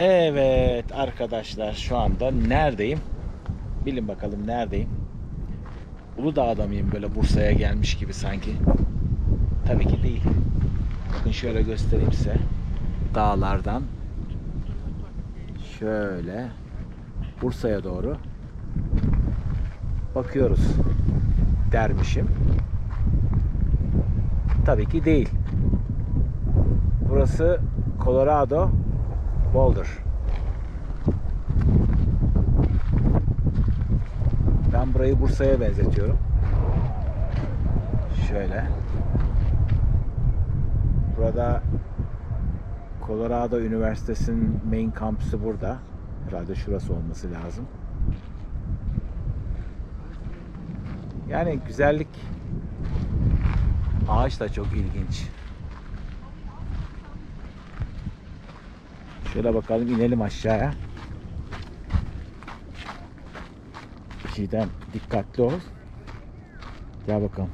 Evet arkadaşlar şu anda neredeyim? Bilin bakalım neredeyim? Uludağ'da mıyım böyle Bursa'ya gelmiş gibi sanki? Tabii ki değil. Bakın şöyle göstereyim size. Dağlardan şöyle Bursa'ya doğru bakıyoruz dermişim. Tabii ki değil. Burası Colorado Boulder. Ben burayı Bursa'ya benzetiyorum. Şöyle. Burada Colorado Üniversitesi'nin main kampüsü burada. Herhalde şurası olması lazım. Yani güzellik ağaç da çok ilginç. Şöyle bakalım inelim aşağıya. Çiğdem dikkatli ol. Gel bakalım.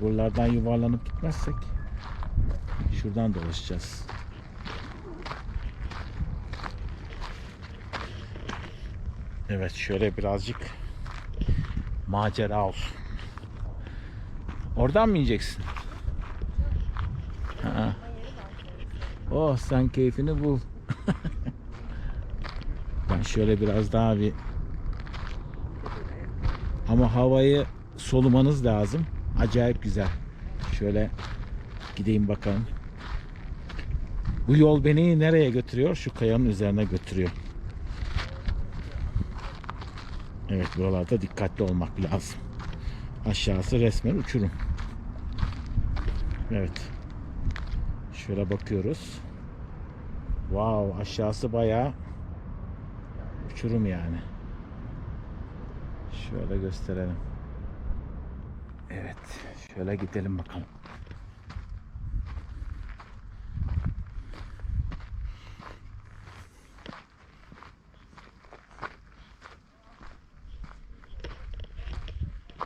Buralardan yuvarlanıp gitmezsek şuradan dolaşacağız. Evet şöyle birazcık macera olsun. Oradan mı ineceksin? Ha. Oh sen keyfini bul. ben şöyle biraz daha bir ama havayı solumanız lazım. Acayip güzel. Şöyle gideyim bakalım. Bu yol beni nereye götürüyor? Şu kayanın üzerine götürüyor. Evet buralarda dikkatli olmak lazım. Aşağısı resmen uçurum. Evet. Şöyle bakıyoruz. Wow aşağısı bayağı uçurum yani. Şöyle gösterelim. Evet. Şöyle gidelim bakalım.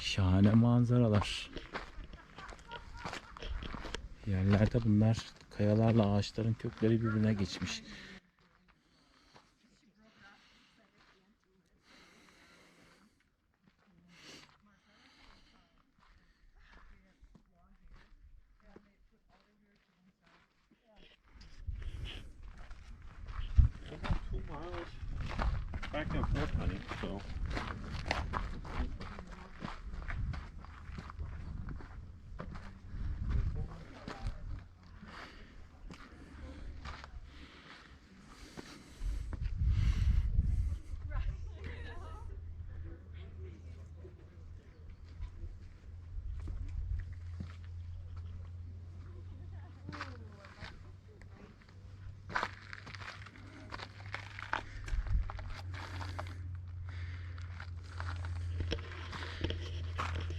Şahane manzaralar. Yerlerde bunlar kayalarla ağaçların kökleri birbirine geçmiş.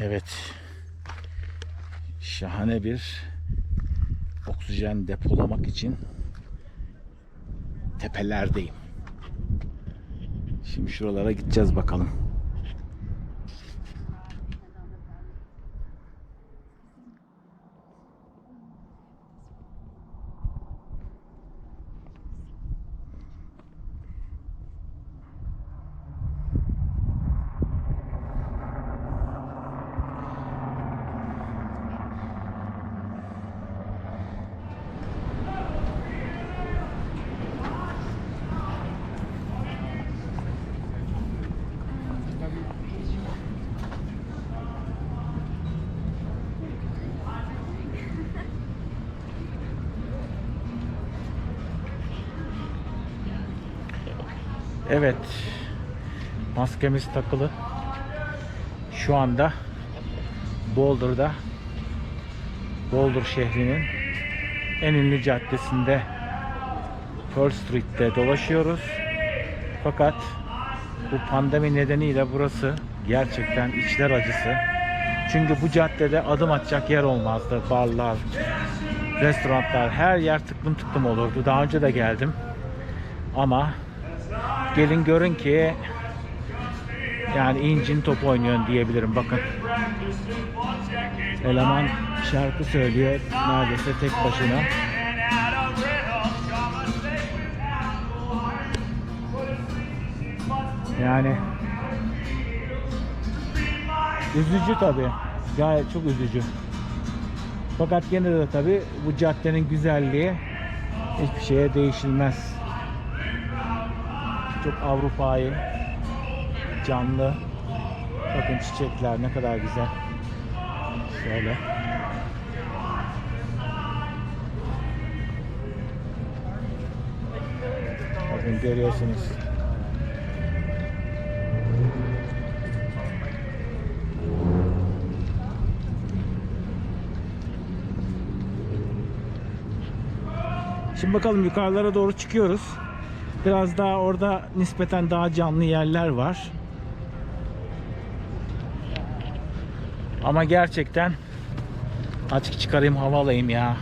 Evet. Şahane bir oksijen depolamak için tepelerdeyim. Şimdi şuralara gideceğiz bakalım. Evet. Maskemiz takılı. Şu anda Boulder'da Boulder şehrinin en ünlü caddesinde Pearl Street'te dolaşıyoruz. Fakat bu pandemi nedeniyle burası gerçekten içler acısı. Çünkü bu caddede adım atacak yer olmazdı. Barlar, restoranlar, her yer tıklım tıklım olurdu. Daha önce de geldim. Ama gelin görün ki yani incin top oynuyorsun diyebilirim bakın. Eleman şarkı söylüyor neredeyse tek başına. had a riddle, Jama stayed without the wine. But it's 66 months Yani üzücü tabii. Gayet çok üzücü. Fakat gene de tabii bu caddenin güzelliği hiçbir şeye değişilmez. Çok Avrupa'yı canlı. Bakın çiçekler ne kadar güzel. Şöyle. Bakın görüyorsunuz. Şimdi bakalım yukarılara doğru çıkıyoruz. Biraz daha orada nispeten daha canlı yerler var. Ama gerçekten açık çıkarayım hava alayım ya.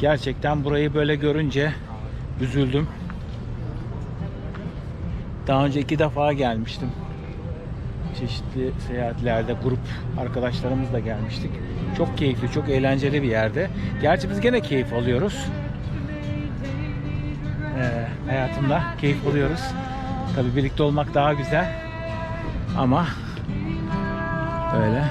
Gerçekten burayı böyle görünce üzüldüm. Daha önce iki defa gelmiştim. Çeşitli seyahatlerde grup arkadaşlarımızla gelmiştik. Çok keyifli, çok eğlenceli bir yerde. Gerçi biz gene keyif alıyoruz. Ee, hayatımda keyif alıyoruz. Tabii birlikte olmak daha güzel. Ama böyle.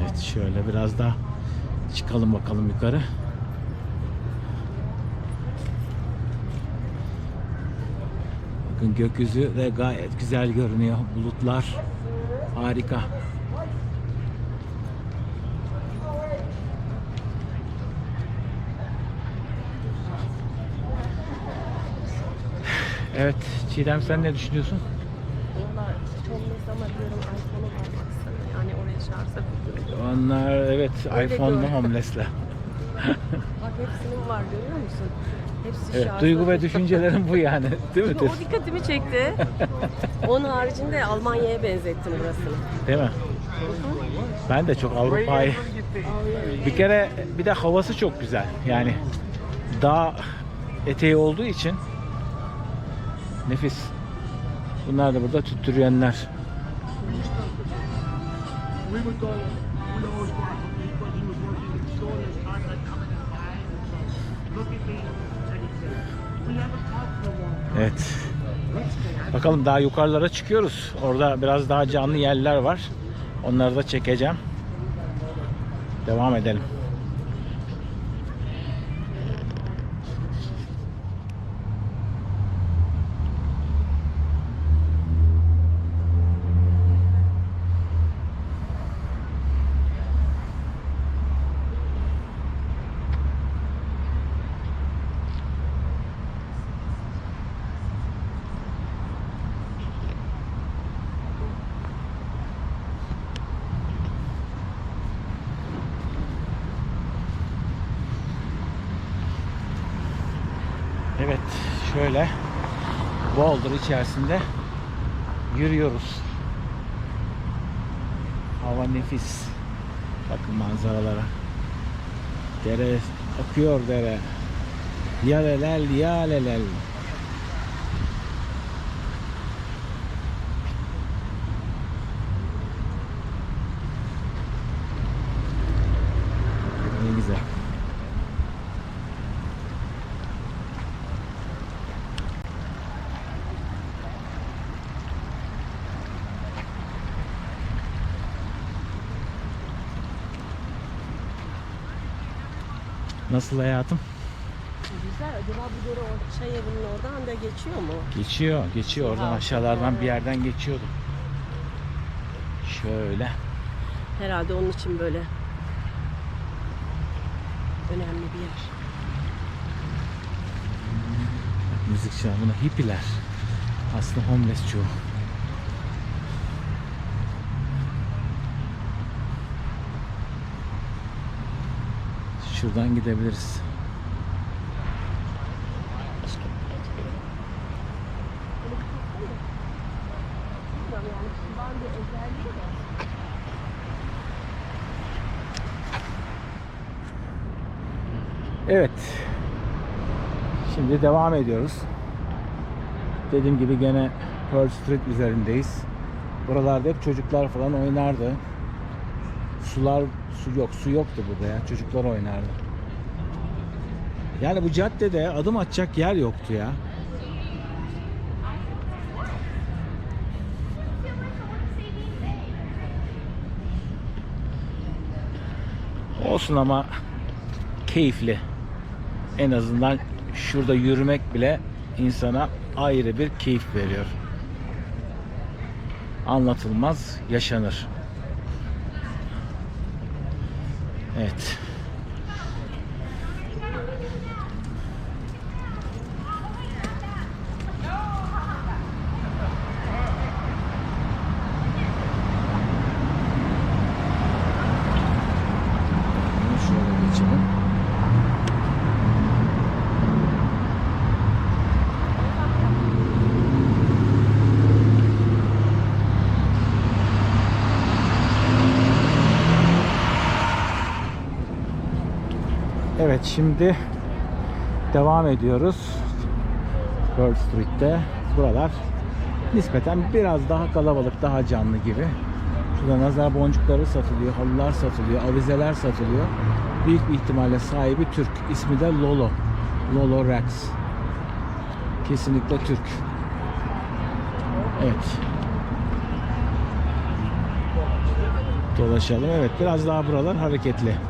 Evet şöyle biraz daha çıkalım bakalım yukarı. Gökyüzü de gayet güzel görünüyor. Bulutlar harika. Evet Çiğdem sen ne düşünüyorsun? Çok mes ama diyorum iPhone'u var baksana. Yani oraya olur. Onlar evet Öyle iPhone'lu gör. homeless'le. Bak hepsinin var görüyor musun? Hepsi Evet, şarjlı. duygu ve düşüncelerim bu yani. Değil mi? O dikkatimi çekti. Onun haricinde Almanya'ya benzettim burasını. Değil mi? Ben de çok Avrupa'yı bir kere bir de havası çok güzel. Yani dağ eteği olduğu için nefis. Bunlar da burada tüttürenler. Evet. Bakalım daha yukarılara çıkıyoruz. Orada biraz daha canlı yerler var. Onları da çekeceğim. Devam edelim. Evet, şöyle Boulder içerisinde yürüyoruz. Hava nefis. Bakın manzaralara. Dere akıyor dere. Yalelel yalelel. Ne güzel. Nasıl hayatım? Güzel. Acaba bu doğru o çay evinin oradan da geçiyor mu? Geçiyor, geçiyor. Oradan aşağılardan bir yerden geçiyordu. Şöyle. Herhalde onun için böyle önemli bir yer. Müzik çalımına hippiler. Aslında homeless çoğu. Şuradan gidebiliriz. Evet. Şimdi devam ediyoruz. Dediğim gibi gene Pearl Street üzerindeyiz. Buralarda hep çocuklar falan oynardı. Sular, su yok, su yoktu burada ya. Çocuklar oynardı. Yani bu caddede adım atacak yer yoktu ya. Olsun ama keyifli. En azından şurada yürümek bile insana ayrı bir keyif veriyor. Anlatılmaz, yaşanır. Evet. Şöyle geçelim. Evet şimdi devam ediyoruz. Pearl Street'te. Buralar nispeten biraz daha kalabalık, daha canlı gibi. Şurada nazar boncukları satılıyor, halılar satılıyor, avizeler satılıyor. Büyük bir ihtimalle sahibi Türk. İsmi de Lolo. Lolo Rex. Kesinlikle Türk. Evet. Dolaşalım. Evet biraz daha buralar hareketli.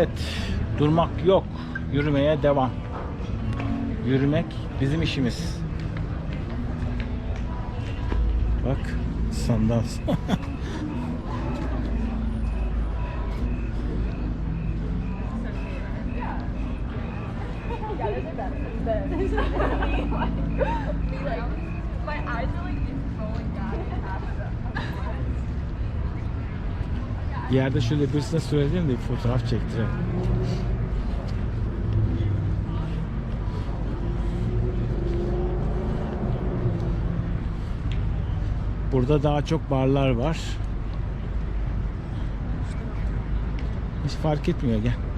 Evet, durmak yok. Yürümeye devam. Yürümek bizim işimiz. Bak, sandal. Yerde şöyle birisine söyledim de bir fotoğraf çektirelim. Burada daha çok barlar var. Hiç fark etmiyor gel.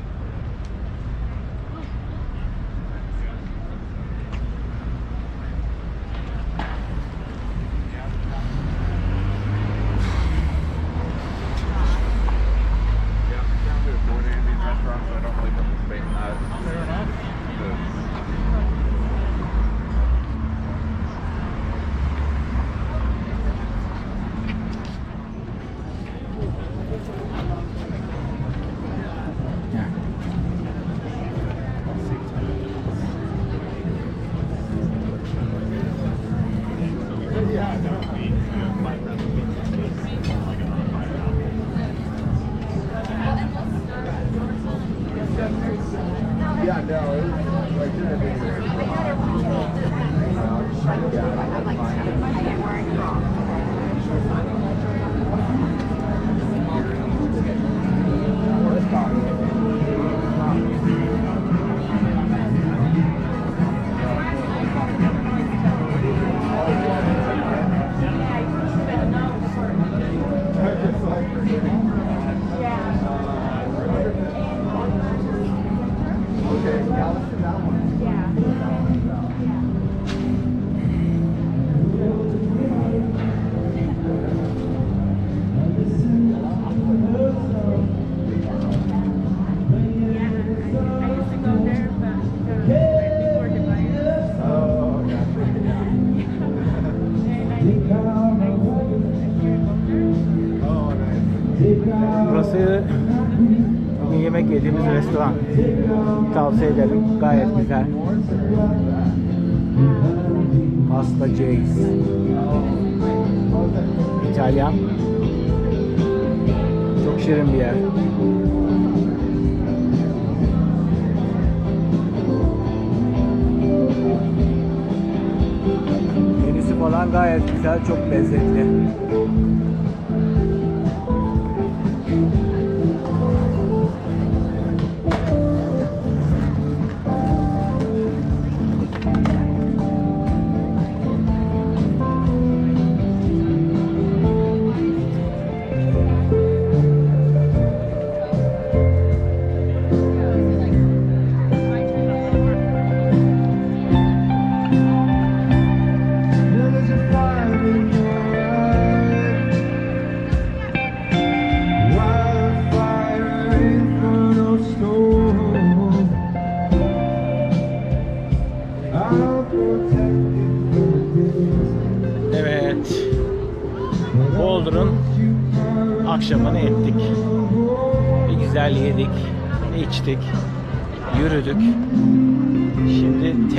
Restoran. Tavsiye ederim. Gayet güzel. Pasta J's. İtalyan. Çok şirin bir yer. Menüsü falan gayet güzel, çok lezzetli.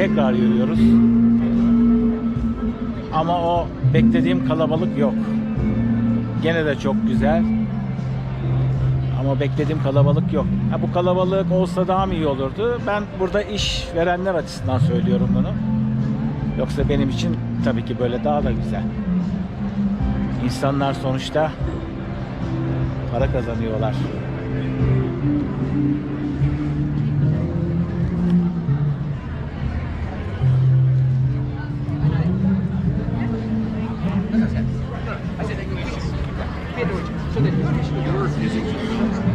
Tekrar yürüyoruz. Ama o beklediğim kalabalık yok. Gene de çok güzel. Ama beklediğim kalabalık yok. Ha, bu kalabalık olsa daha mı iyi olurdu? Ben burada iş verenler açısından söylüyorum bunu. Yoksa benim için tabii ki böyle daha da güzel. İnsanlar sonuçta para kazanıyorlar. so that British Europe is. a